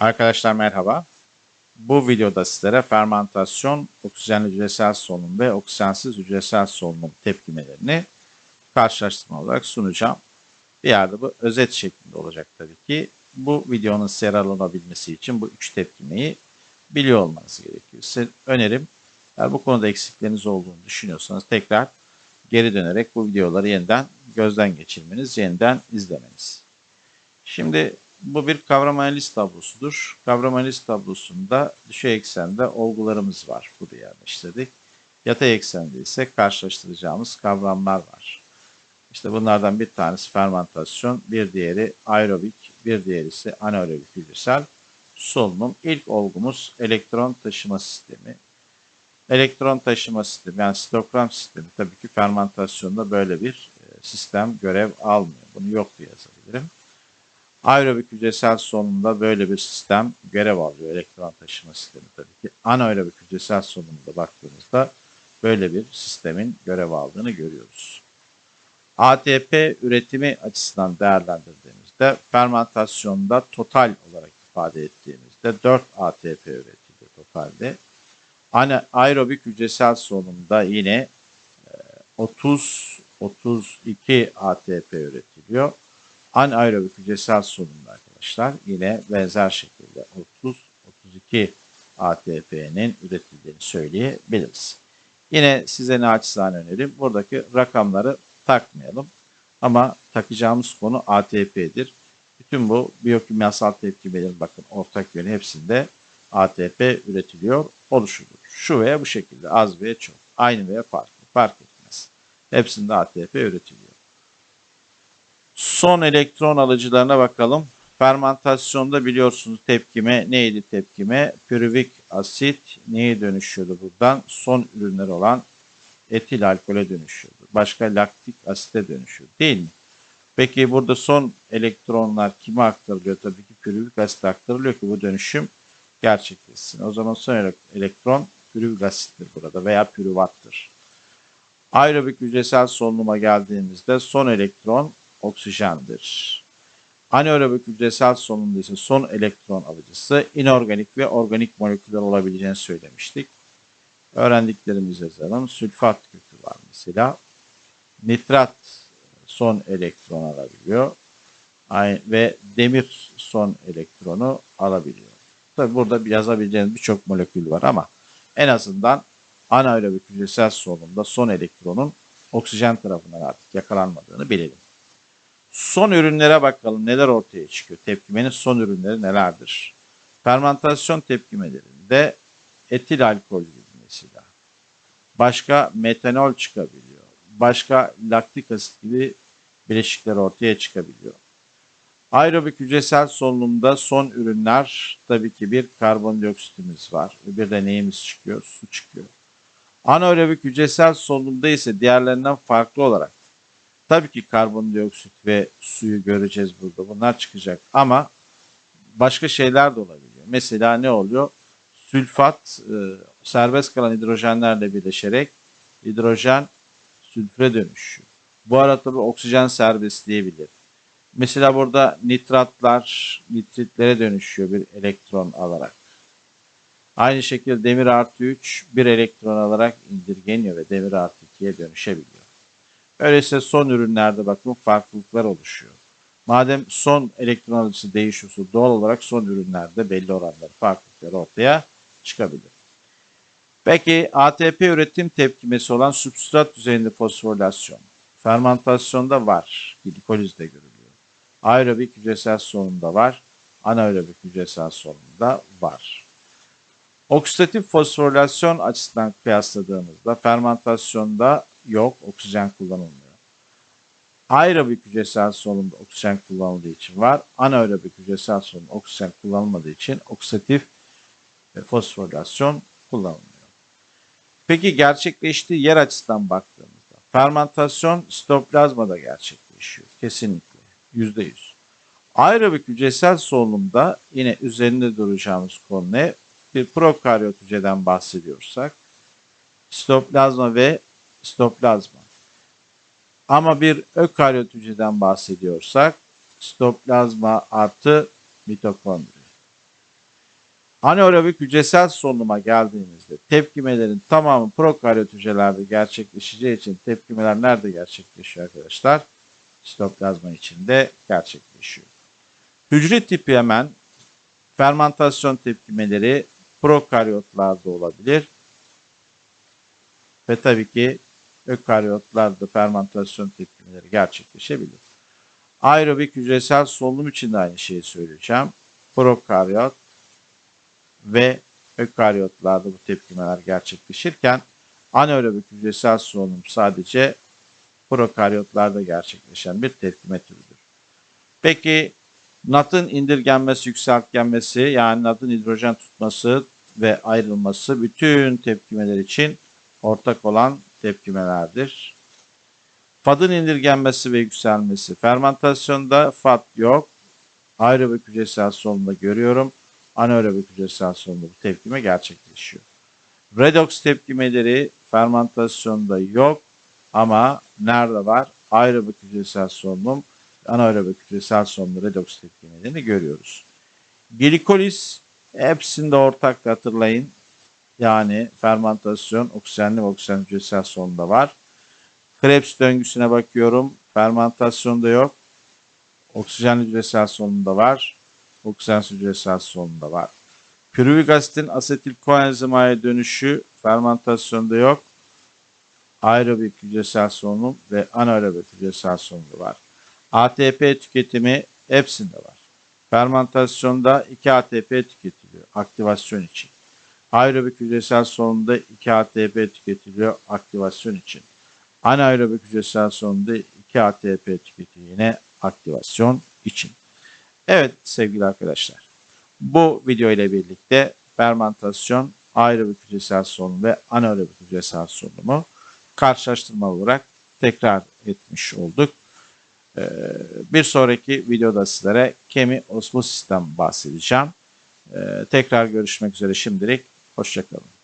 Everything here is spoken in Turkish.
Arkadaşlar merhaba. Bu videoda sizlere fermentasyon, oksijenli hücresel solunum ve oksijensiz hücresel solunum tepkimelerini karşılaştırma olarak sunacağım. Bir yerde bu özet şeklinde olacak tabii ki. Bu videonun size alınabilmesi için bu üç tepkimeyi biliyor olmanız gerekiyor. Size önerim eğer bu konuda eksikleriniz olduğunu düşünüyorsanız tekrar geri dönerek bu videoları yeniden gözden geçirmeniz, yeniden izlemeniz. Şimdi bu bir kavram analiz tablosudur. Kavram analiz tablosunda düşey eksende olgularımız var. Buraya yerleştirdik. Yatay eksende ise karşılaştıracağımız kavramlar var. İşte bunlardan bir tanesi fermentasyon, bir diğeri aerobik, bir diğeri ise anaerobik hücresel solunum. İlk olgumuz elektron taşıma sistemi. Elektron taşıma sistemi yani sitokrom sistemi tabii ki fermentasyonda böyle bir e, sistem görev almıyor. Bunu yok diye yazabilirim. Aerobik hücresel solunumda böyle bir sistem görev alıyor elektron taşıma sistemi tabii ki. Anaerobik hücresel solunumda baktığımızda böyle bir sistemin görev aldığını görüyoruz. ATP üretimi açısından değerlendirdiğimizde fermentasyonda total olarak ifade ettiğimizde 4 ATP üretiliyor totalde. Anaerobik hücresel solunumda yine 30 32 ATP üretiliyor. Anaerobik hücresel solunumda arkadaşlar yine benzer şekilde 30-32 ATP'nin üretildiğini söyleyebiliriz. Yine size naçizane önerim buradaki rakamları takmayalım ama takacağımız konu ATP'dir. Bütün bu biyokimyasal tepkimelerin bakın ortak yönü hepsinde ATP üretiliyor oluşudur. Şu veya bu şekilde az veya çok aynı veya farklı fark etmez. Hepsinde ATP üretiliyor. Son elektron alıcılarına bakalım. Fermentasyonda biliyorsunuz tepkime neydi tepkime? Pürüvik asit neye dönüşüyordu buradan? Son ürünler olan etil alkole dönüşüyordu. Başka laktik asite dönüşüyordu değil mi? Peki burada son elektronlar kime aktarılıyor? Tabii ki pürüvik asite aktarılıyor ki bu dönüşüm gerçekleşsin. O zaman son elektron pürüvik asittir burada veya pürüvattır. Aerobik hücresel solunuma geldiğimizde son elektron oksijendir. Anaerobik hücresel solunumda ise son elektron alıcısı inorganik ve organik moleküller olabileceğini söylemiştik. Öğrendiklerimizi yazalım. Sülfat kökü var mesela. Nitrat son elektron alabiliyor. Ve demir son elektronu alabiliyor. Tabi burada yazabileceğiniz birçok molekül var ama en azından anaerobik hücresel solunumda son elektronun oksijen tarafından artık yakalanmadığını bilelim. Son ürünlere bakalım neler ortaya çıkıyor. Tepkimenin son ürünleri nelerdir? Fermentasyon tepkimelerinde etil alkol gibi mesela. Başka metanol çıkabiliyor. Başka laktik asit gibi bileşikler ortaya çıkabiliyor. Aerobik hücresel solunumda son ürünler tabii ki bir karbondioksitimiz var. Bir de neyimiz çıkıyor? Su çıkıyor. Anaerobik hücresel solunumda ise diğerlerinden farklı olarak tabii ki karbondioksit ve suyu göreceğiz burada. Bunlar çıkacak ama başka şeyler de olabiliyor. Mesela ne oluyor? Sülfat e, serbest kalan hidrojenlerle birleşerek hidrojen sülfüre dönüşüyor. Bu arada tabii oksijen serbestleyebilir. Mesela burada nitratlar nitritlere dönüşüyor bir elektron alarak. Aynı şekilde demir artı 3 bir elektron alarak indirgeniyor ve demir artı 2'ye dönüşebiliyor. Öyleyse son ürünlerde bakın farklılıklar oluşuyor. Madem son elektron alıcısı değişiyorsa doğal olarak son ürünlerde belli oranları farklılıklar ortaya çıkabilir. Peki ATP üretim tepkimesi olan substrat düzeyinde fosforilasyon. Fermentasyonda var. Glikolizde görülüyor. Aerobik hücresel solunumda var. Anaerobik hücresel solunumda var. Oksidatif fosforilasyon açısından kıyasladığımızda fermentasyonda yok, oksijen kullanılmıyor. Aerobik hücresel solunumda oksijen kullanıldığı için var. Anaerobik hücresel solunumda oksijen kullanılmadığı için oksidatif fosforilasyon kullanılmıyor. Peki gerçekleştiği yer açısından baktığımızda fermentasyon sitoplazmada gerçekleşiyor. Kesinlikle. Yüzde yüz. Aerobik hücresel solunumda yine üzerinde duracağımız konu ne? Bir prokaryot hücreden bahsediyorsak sitoplazma ve sitoplazma. Ama bir ökaryot hücreden bahsediyorsak sitoplazma artı mitokondri. Anaerobik hücresel solunuma geldiğimizde tepkimelerin tamamı prokaryot hücrelerde gerçekleşeceği için tepkimeler nerede gerçekleşiyor arkadaşlar? Sitoplazma içinde gerçekleşiyor. Hücre tipi hemen fermentasyon tepkimeleri prokaryotlarda olabilir. Ve tabii ki ökaryotlarda fermentasyon tepkimeleri gerçekleşebilir. Aerobik hücresel solunum için de aynı şeyi söyleyeceğim. Prokaryot ve ökaryotlarda bu tepkimeler gerçekleşirken anaerobik hücresel solunum sadece prokaryotlarda gerçekleşen bir tepkime türüdür. Peki NAT'ın indirgenmesi, yükseltgenmesi yani NAT'ın hidrojen tutması ve ayrılması bütün tepkimeler için ortak olan tepkimelerdir. FAD'ın indirgenmesi ve yükselmesi. Fermentasyonda FAD yok. Aerobik hücresel solunumda görüyorum. Anaerobik hücresel solunumda bu tepkime gerçekleşiyor. Redox tepkimeleri fermentasyonda yok ama nerede var? Aerobik hücresel solunum, anaerobik hücresel solunum redox tepkimelerini görüyoruz. Glikoliz hepsinde ortak hatırlayın. Yani fermentasyon oksijenli ve oksijen hücresel solunumda var. Krebs döngüsüne bakıyorum. Fermentasyonda yok. Oksijen hücresel solunumda var. Oksijen hücresel solunumda var. Pürüvik asitin asetil koenzimaya dönüşü fermentasyonda yok. Aerobik hücresel solunum ve anaerobik hücresel solunumda var. ATP tüketimi hepsinde var. Fermentasyonda 2 ATP tüketiliyor aktivasyon için. Aerobik hücresel solunumda 2 ATP tüketiliyor aktivasyon için. Anaerobik hücresel solunumda 2 ATP tüketiliyor yine aktivasyon için. Evet sevgili arkadaşlar. Bu video ile birlikte fermentasyon, aerobik hücresel solunum ve anaerobik hücresel solunumu karşılaştırma olarak tekrar etmiş olduk. Ee, Bir sonraki videoda sizlere kemi osmosistem bahsedeceğim. Ee, Tekrar görüşmek üzere şimdilik. Hoşçakalın.